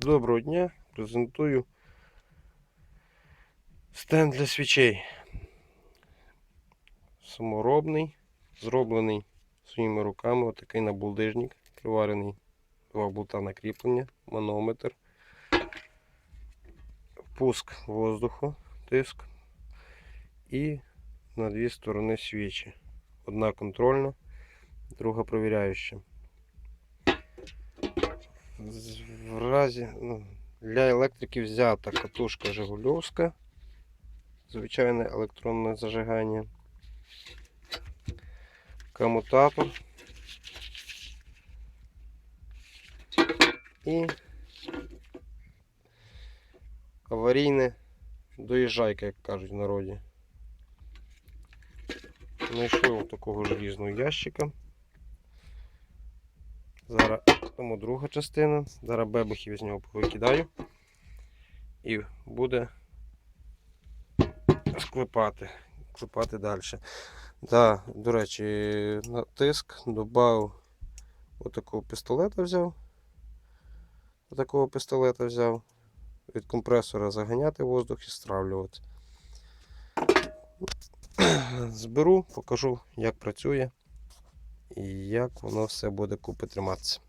Доброго дня! Презентую стенд для свічей. Саморобний, зроблений своїми руками. Отакий набулдижник, приварений два болта на кріплення, манометр, пуск воздуху, тиск і на дві сторони свічі. Одна контрольна, друга провіряюча. В разі ну, для електрики взята катушка Жигульовська, звичайне електронне зажигання, комутатор і аварійне доїжджайка, як кажуть в народі. Знайшов такого желізного ящика. Зараз тому друга частина. Зараз бебухів з нього повикидаю. І буде склепати. Клепати далі. Да, до речі, на тиск додав отакого пістолета взяв. Отакого пістолета взяв. Від компресора заганяти воздух і стравлювати. Зберу, покажу, як працює і як воно все буде купи триматися.